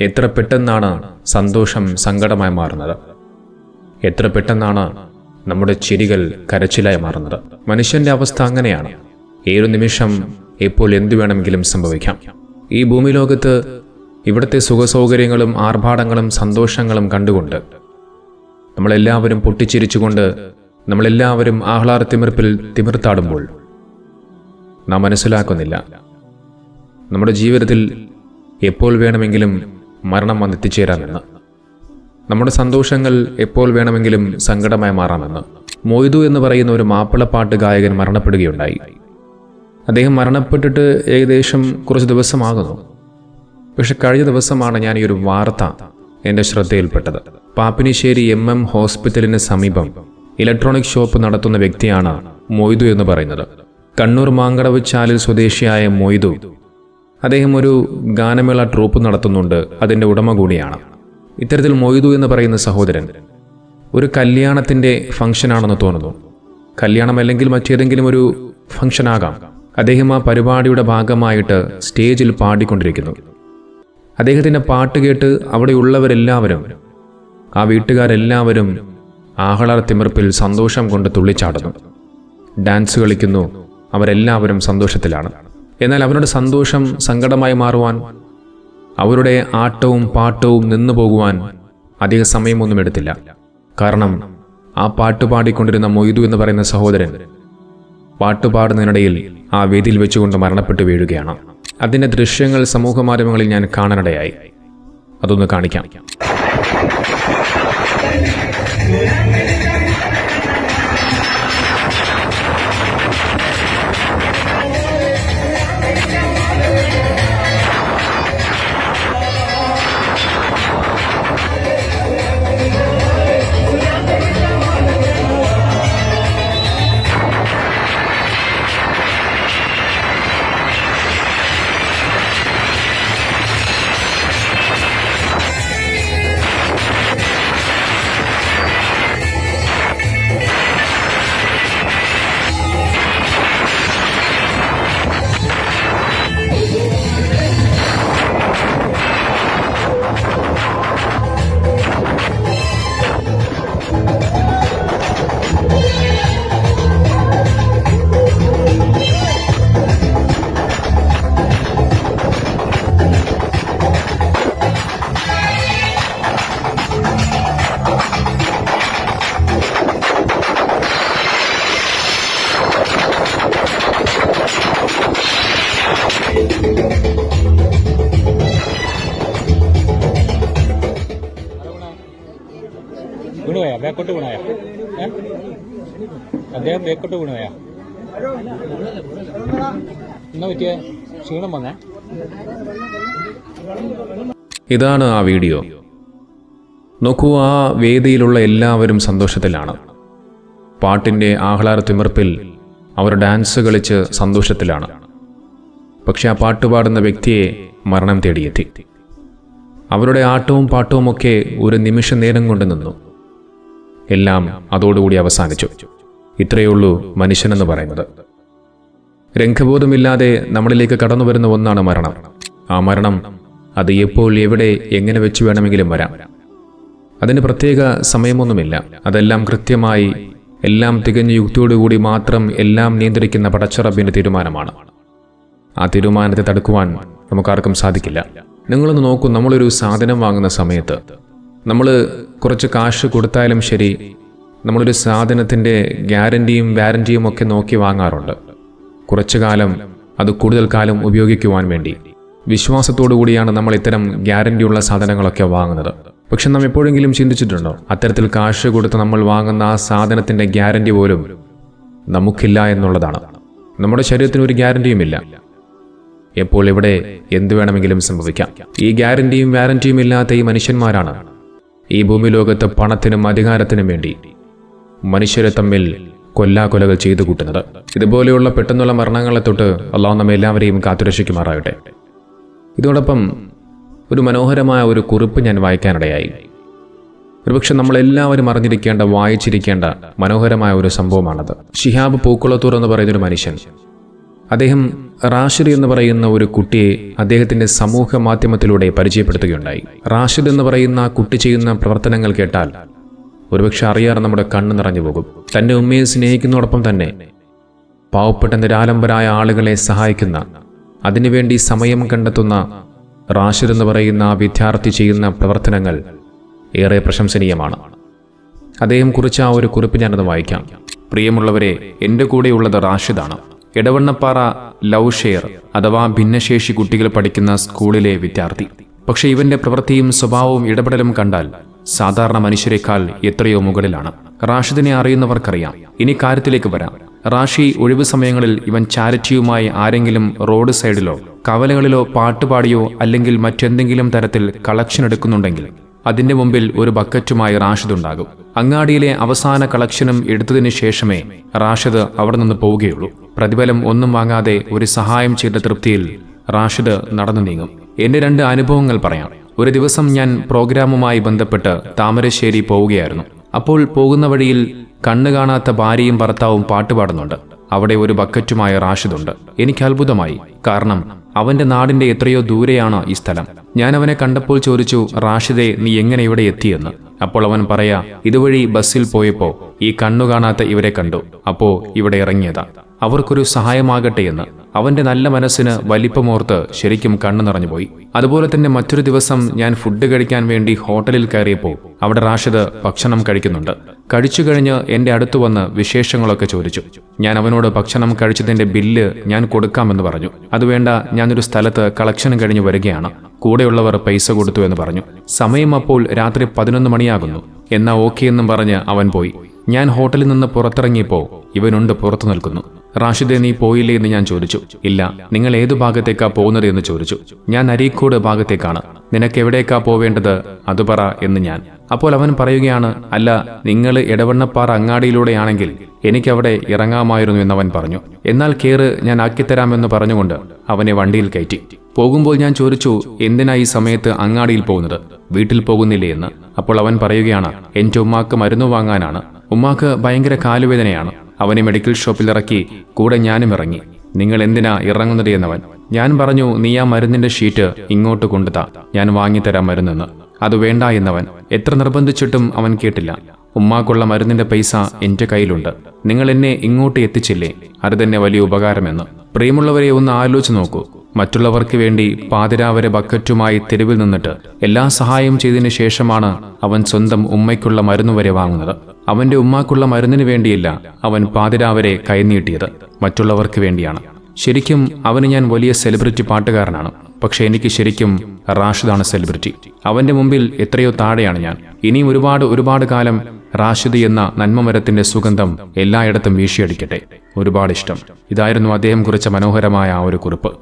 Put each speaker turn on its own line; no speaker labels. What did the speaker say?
എത്ര പെട്ടെന്നാണ് സന്തോഷം സങ്കടമായി മാറുന്നത്? എത്ര പെട്ടെന്നാണ് നമ്മുടെ ചിരികൾ കരച്ചിലായി മാറുന്നത്? മനുഷ്യന്റെ അവസ്ഥ അങ്ങനെയാണ്. ഏതു നിമിഷം എപ്പോൾ എന്തു വേണമെങ്കിലും സംഭവിക്കാം. ഈ ഭൂമി ലോകത്ത് ഇവിടുത്തെ സുഖസൗകര്യങ്ങളും ആർഭാടങ്ങളും സന്തോഷങ്ങളും കണ്ടുകൊണ്ട് നമ്മളെല്ലാവരും പൊട്ടിച്ചിരിച്ചുകൊണ്ട് നമ്മളെല്ലാവരും ആഹ്ലാദ തിമിർപ്പിൽ തിമിർത്താടുമ്പോൾ നാം മനസ്സിലാക്കുന്നില്ല. നമ്മുടെ ജീവിതത്തിൽ എപ്പോൾ വേണമെങ്കിലും മരണം വന്നെത്തിച്ചേരാമെന്ന് നമ്മുടെ സന്തോഷങ്ങൾ എപ്പോൾ വേണമെങ്കിലും സങ്കടമായി മാറാമെന്ന് മൊയ്തു എന്ന് പറയുന്ന ഒരു മാപ്പിളപ്പാട്ട് ഗായകൻ മരണപ്പെടുകയുണ്ടായി. അദ്ദേഹം മരണപ്പെട്ടിട്ട് ഏകദേശം കുറച്ച് ദിവസമാകുന്നു. പക്ഷെ കഴിഞ്ഞ ദിവസമാണ് ഞാൻ ഈ ഒരു വാർത്ത എന്റെ ശ്രദ്ധയിൽപ്പെട്ടത്. പാപ്പിനിശ്ശേരി എം എം ഹോസ്പിറ്റലിന് സമീപം ഇലക്ട്രോണിക് ഷോപ്പ് നടത്തുന്ന വ്യക്തിയാണ് മൊയ്തു എന്ന് പറയുന്നത്. കണ്ണൂർ മാങ്കടവ് ചാലിൽ സ്വദേശിയായ മൊയ്തു അദ്ദേഹം ഒരു ഗാനമേള ട്രൂപ്പ് നടത്തുന്നുണ്ട്. അതിന്റെ ഉടമ കൂടിയാണ്. ഇത്തരത്തിൽ മൊയ്തു എന്ന് പറയുന്ന സഹോദരൻ ഒരു കല്യാണത്തിന്റെ ഫംഗ്ഷനാണെന്ന് തോന്നുന്നു. കല്യാണം അല്ലെങ്കിൽ മറ്റേതെങ്കിലും ഒരു ഫംഗ്ഷൻ ആകാം അദ്ദേഹം ആ പരിപാടിയുടെ ഭാഗമായിട്ട് സ്റ്റേജിൽ പാടിക്കൊണ്ടിരിക്കുന്നു. അദ്ദേഹത്തിന്റെ പാട്ട് കേട്ട് അവിടെയുള്ളവരെല്ലാവരും ആ വീട്ടുകാരെല്ലാവരും ആഹ്ലാദ തിമിർപ്പിൽ സന്തോഷം കൊണ്ട് തുള്ളിച്ചാടുന്നു. ഡാൻസ് കളിക്കുന്നു. അവരെല്ലാവരും സന്തോഷത്തിലാണ്. എന്നാൽ അവരുടെ സന്തോഷം സങ്കടമായി മാറുവാൻ അവരുടെ ആട്ടവും പാട്ടവും നിന്നു പോകുവാൻ അധിക സമയമൊന്നും എടുത്തില്ല. കാരണം ആ പാട്ട് പാടിക്കൊണ്ടിരുന്ന മൊയ്തു എന്ന് പറയുന്ന സഹോദരൻ പാട്ടുപാടുന്നതിനിടയിൽ ആ വേദിയിൽ വെച്ചുകൊണ്ട് മരണപ്പെട്ടു വീഴുകയാണ്. അതിന്റെ ദൃശ്യങ്ങൾ സമൂഹ മാധ്യമങ്ങളിൽ ഞാൻ കാണാനിടയായി. അതൊന്ന് കാണിക്കാം.
ബേക്കോട്ട് വീണോയാ അദ്ദേഹം ബേക്കോട്ട് വീണോയാ എന്നാ പറ്റിയ? ക്ഷീണം വന്നേ?
ഇതാണ് ആ വീഡിയോ. നോക്കൂ ആ വേദിയിലുള്ള എല്ലാവരും സന്തോഷത്തിലാണ്. പാട്ടിന്റെ ആഹ്ലാദ തിമിർപ്പിൽ അവർ ഡാൻസ് കളിച്ച് സന്തോഷത്തിലാണ്. പക്ഷെ ആ പാട്ട് പാടുന്ന വ്യക്തിയെ മരണം തേടിയെത്തി. അവരുടെ ആട്ടവും പാട്ടവും ഒക്കെ ഒരു നിമിഷ നേരം കൊണ്ട് നിന്നു. എല്ലാം അതോടുകൂടി അവസാനിച്ചു. ഇത്രയേ ഉള്ളൂ മനുഷ്യനെന്ന് പറയുന്നത്. രംഗബോധമില്ലാതെ നമ്മളിലേക്ക് കടന്നു വരുന്ന ഒന്നാണ് മരണം. ആ മരണം അത് എപ്പോൾ എവിടെ എങ്ങനെ വെച്ച് വേണമെങ്കിലും വരാം. അതിന് പ്രത്യേക സമയമൊന്നുമില്ല. അതെല്ലാം കൃത്യമായി എല്ലാം തികഞ്ഞ യുക്തിയോടുകൂടി മാത്രം എല്ലാം നിയന്ത്രിക്കുന്ന പടച്ചറബിന്റെ തീരുമാനമാണ്. ആ തീരുമാനത്തെ തടുക്കുവാൻ നമുക്കാർക്കും സാധിക്കില്ല. നിങ്ങളൊന്ന് നോക്കൂ നമ്മളൊരു സാധനം വാങ്ങുന്ന സമയത്ത് നമ്മൾ കുറച്ച് കാശ് കൊടുത്താലും ശരി നമ്മളൊരു സാധനത്തിന്റെ ഗ്യാരന്റിയും വാരന്റിയും ഒക്കെ നോക്കി വാങ്ങാറുണ്ട്. കുറച്ചു കാലം അത് കൂടുതൽ കാലം ഉപയോഗിക്കുവാൻ വേണ്ടി. വിശ്വാസത്തോടു കൂടിയാണ് നമ്മൾ ഇത്തരം ഗ്യാരന്റിയുള്ള സാധനങ്ങളൊക്കെ വാങ്ങുന്നത്. പക്ഷെ നാം എപ്പോഴെങ്കിലും ചിന്തിച്ചിട്ടുണ്ടോ? അത്തരത്തിൽ കാശ് കൊടുത്ത് നമ്മൾ വാങ്ങുന്ന ആ സാധനത്തിന്റെ ഗ്യാരന്റി പോലും നമുക്കില്ല എന്നുള്ളതാണ്. നമ്മുടെ ശരീരത്തിന് ഒരു ഗ്യാരന്റിയുമില്ല എപ്പോൾ ഇവിടെ എന്തു വേണമെങ്കിലും സംഭവിക്കാം. ഈ ഗ്യാരന്റിയും വാരന്റിയും ഇല്ലാത്ത ഈ മനുഷ്യന്മാരാണ് ഈ ഭൂമി ലോകത്ത് പണത്തിനും അധികാരത്തിനും വേണ്ടി മനുഷ്യരെ തമ്മിൽ കൊല്ലാകൊലകൾ ചെയ്തു കൂട്ടുന്നത്. ഇതുപോലെയുള്ള പെട്ടെന്നുള്ള മരണങ്ങളെ തൊട്ട് അള്ളാഹു നമ്മെ എല്ലാവരെയും കാത്തുരക്ഷിക്കുമാറാകട്ടെ. ഇതോടൊപ്പം ഒരു മനോഹരമായ ഒരു കുറിപ്പ് ഞാൻ വായിക്കാനിടയായി. ഒരുപക്ഷെ നമ്മളെല്ലാവരും അറിഞ്ഞിരിക്കേണ്ട വായിച്ചിരിക്കേണ്ട മനോഹരമായ ഒരു സംഭവമാണത്. ഷിഹാബ് പൂക്കുളത്തൂർ എന്ന് പറയുന്നൊരു മനുഷ്യൻ അദ്ദേഹം റാഷിദ് എന്ന് പറയുന്ന ഒരു കുട്ടിയെ അദ്ദേഹത്തിന്റെ സമൂഹ മാധ്യമത്തിലൂടെ പരിചയപ്പെടുത്തുകയുണ്ടായി. റാഷിദ് എന്ന് പറയുന്ന കുട്ടി ചെയ്യുന്ന പ്രവർത്തനങ്ങൾ കേട്ടാൽ ഒരുപക്ഷെ അറിയാതെ നമ്മുടെ കണ്ണ് നിറഞ്ഞു പോകും. തന്റെ ഉമ്മയെ സ്നേഹിക്കുന്നതോടൊപ്പം തന്നെ പാവപ്പെട്ട നിരാലംബരായ ആളുകളെ സഹായിക്കുന്ന അതിനുവേണ്ടി സമയം കണ്ടെത്തുന്ന റാഷിദ് എന്ന് പറയുന്ന വിദ്യാർത്ഥി ചെയ്യുന്ന പ്രവർത്തനങ്ങൾ ഏറെ പ്രശംസനീയമാണ്. അദ്ദേഹം കുറിച്ച ആ ഒരു കുറിപ്പ് ഞാനത് വായിക്കാം. പ്രിയമുള്ളവരെ എന്റെ കൂടെയുള്ളത് റാഷിദാണ്. ഇടവണ്ണപ്പാറ ലവ് ഷെയർ അഥവാ ഭിന്നശേഷി കുട്ടികൾ പഠിക്കുന്ന സ്കൂളിലെ വിദ്യാർത്ഥി. പക്ഷേ ഇവന്റെ പ്രവൃത്തിയും സ്വഭാവവും ഇടപെടലും കണ്ടാൽ സാധാരണ മനുഷ്യരെക്കാൾ എത്രയോ മുകളിലാണ്. റാഷിദിനെ അറിയുന്നവർക്കറിയാം. ഇനി കാര്യത്തിലേക്ക് വരാം. റാഷി ഒഴിവു സമയങ്ങളിൽ ഇവൻ ചാരിറ്റിയുമായി ആരെങ്കിലും റോഡ് സൈഡിലോ കവലകളിലോ പാട്ടുപാടിയോ അല്ലെങ്കിൽ മറ്റെന്തെങ്കിലും തരത്തിൽ കളക്ഷൻ എടുക്കുന്നുണ്ടെങ്കിൽ അതിന്റെ മുമ്പിൽ ഒരു ബക്കറ്റുമായി റാഷിദ് ഉണ്ടാകും. അങ്ങാടിയിലെ അവസാന കളക്ഷനും എടുത്തതിനു ശേഷമേ റാഷിദ് അവിടെ നിന്ന് പോവുകയുള്ളൂ. പ്രതിഫലം ഒന്നും വാങ്ങാതെ ഒരു സഹായം ചെയ്ത തൃപ്തിയിൽ റാഷിദ് നടന്നു നീങ്ങും. എന്റെ രണ്ട് അനുഭവങ്ങൾ പറയാം. ഒരു ദിവസം ഞാൻ പ്രോഗ്രാമുമായി ബന്ധപ്പെട്ട് താമരശ്ശേരി പോവുകയായിരുന്നു. അപ്പോൾ പോകുന്ന വഴിയിൽ കണ്ണു കാണാത്ത ഭാര്യയും ഭർത്താവും പാട്ടുപാടുന്നുണ്ട് അവിടെ ഒരു ബക്കറ്റുമായ റാഷിദുണ്ട്. എനിക്ക് അത്ഭുതമായി. കാരണം അവന്റെ നാടിന്റെ എത്രയോ ദൂരെയാണ് ഈ സ്ഥലം. ഞാൻ അവനെ കണ്ടപ്പോൾ ചോദിച്ചു റാഷിദെ നീ എങ്ങനെ ഇവിടെ എത്തിയെന്ന്? അപ്പോൾ അവൻ പറയാ ഇതുവഴി ബസ്സിൽ പോയപ്പോ ഈ കണ്ണു കാണാത്ത ഇവരെ കണ്ടു. അപ്പോ ഇവിടെ ഇറങ്ങിയതാ. അവർക്കൊരു സഹായമാകട്ടെ എന്ന് അവന്റെ നല്ല മനസ്സിന് വലിപ്പമോർത്ത് ശരിക്കും കണ്ണു നിറഞ്ഞുപോയി. അതുപോലെ തന്നെ മറ്റൊരു ദിവസം ഞാൻ ഫുഡ് കഴിക്കാൻ വേണ്ടി ഹോട്ടലിൽ കയറിയപ്പോൾ അവിടെ റാഷിദ് ഭക്ഷണം കഴിക്കുന്നുണ്ട്. കഴിച്ചു കഴിഞ്ഞ് എന്റെ അടുത്ത് വന്ന് വിശേഷങ്ങളൊക്കെ ചോദിച്ചു. ഞാൻ അവനോട് ഭക്ഷണം കഴിച്ചതിന്റെ ബില്ല് ഞാൻ കൊടുക്കാമെന്ന് പറഞ്ഞു. അതുവേണ്ട ഞാനൊരു സ്ഥലത്ത് കളക്ഷൻ കഴിഞ്ഞ് വരികയാണ്. കൂടെയുള്ളവർ പൈസ കൊടുത്തു എന്ന് പറഞ്ഞു. സമയം അപ്പോൾ രാത്രി പതിനൊന്ന് മണിയാകുന്നു. എന്നാ ഓക്കെ എന്നും പറഞ്ഞ് അവൻ പോയി. ഞാൻ ഹോട്ടലിൽ നിന്ന് പുറത്തിറങ്ങിയപ്പോൾ ഇവനുണ്ട് പുറത്തു നിൽക്കുന്നു. റാഷിദെ നീ പോയില്ലേ എന്ന് ഞാൻ ചോദിച്ചു. ഇല്ല നിങ്ങൾ ഏതു ഭാഗത്തേക്കാ പോകുന്നത് എന്ന് ചോദിച്ചു. ഞാൻ അരീക്കോട് ഭാഗത്തേക്കാണ്. നിനക്ക് എവിടേക്കാ പോവേണ്ടത്? അത് പറ എന്ന് ഞാൻ. അപ്പോൾ അവൻ പറയുകയാണ് അല്ല നിങ്ങൾ ഇടവണ്ണപ്പാറ അങ്ങാടിയിലൂടെയാണെങ്കിൽ എനിക്കവിടെ ഇറങ്ങാമായിരുന്നു എന്നവൻ പറഞ്ഞു. എന്നാൽ കേറ് ഞാൻ ആക്കിത്തരാമെന്ന് പറഞ്ഞുകൊണ്ട് അവനെ വണ്ടിയിൽ കയറ്റി. പോകുമ്പോൾ ഞാൻ ചോദിച്ചു എന്തിനാ ഈ സമയത്ത് അങ്ങാടിയിൽ പോകുന്നത്? വീട്ടിൽ പോകുന്നില്ലേ എന്ന്. അപ്പോൾ അവൻ പറയുകയാണ് എന്റെ ഉമ്മാക്ക് മരുന്ന് വാങ്ങാനാണ്. ഉമ്മാക്ക് ഭയങ്കര കാലുവേദനയാണ്. അവനെ മെഡിക്കൽ ഷോപ്പിൽ ഇറക്കി കൂടെ ഞാനും ഇറങ്ങി. നിങ്ങൾ എന്തിനാ ഇറങ്ങുന്നത് എന്നവൻ. ഞാൻ പറഞ്ഞു നീ ആ മരുന്നിന്റെ ഷീറ്റ് ഇങ്ങോട്ട് കൊണ്ടുതാ. ഞാൻ വാങ്ങിത്തരാം മരുന്നെന്ന്. അത് വേണ്ട എന്നവൻ. എത്ര നിർബന്ധിച്ചിട്ടും അവൻ കേട്ടില്ല. ഉമ്മാക്കുള്ള മരുന്നിന്റെ പൈസ എന്റെ കയ്യിലുണ്ട്. നിങ്ങൾ എന്നെ ഇങ്ങോട്ട് എത്തിച്ചില്ലേ? അത് തന്നെ വലിയ ഉപകാരമെന്ന്. പ്രിയമുള്ളവരെ ഒന്ന് ആലോചിച്ച് നോക്കൂ. മറ്റുള്ളവർക്ക് വേണ്ടി പാതിരാവരെ ബക്കറ്റുമായി തെരുവിൽ നിന്നിട്ട് എല്ലാ സഹായം ചെയ്തതിനു ശേഷമാണ് അവൻ സ്വന്തം ഉമ്മയ്ക്കുള്ള മരുന്ന് വരെ വാങ്ങുന്നത്. അവന്റെ ഉമ്മാക്കുള്ള മരുന്നിന് വേണ്ടിയില്ല അവൻ പാതിരാവരെ കൈനീട്ടിയത് മറ്റുള്ളവർക്ക് വേണ്ടിയാണ്. ശരിക്കും അവന് ഞാൻ വലിയ സെലിബ്രിറ്റി പാട്ടുകാരനാണ്. പക്ഷെ എനിക്ക് ശരിക്കും റാഷിദാണ് സെലിബ്രിറ്റി. അവന്റെ മുമ്പിൽ എത്രയോ താഴെയാണ് ഞാൻ. ഇനിയും ഒരുപാട് ഒരുപാട് കാലം റാഷിദ് എന്ന നന്മമരത്തിന്റെ സുഗന്ധം എല്ലായിടത്തും വീശിയടിക്കട്ടെ. ഒരുപാട് ഇഷ്ടം. ഇതായിരുന്നു അദ്ദേഹം കുറിച്ച മനോഹരമായ ആ ഒരു കുറിപ്പ്.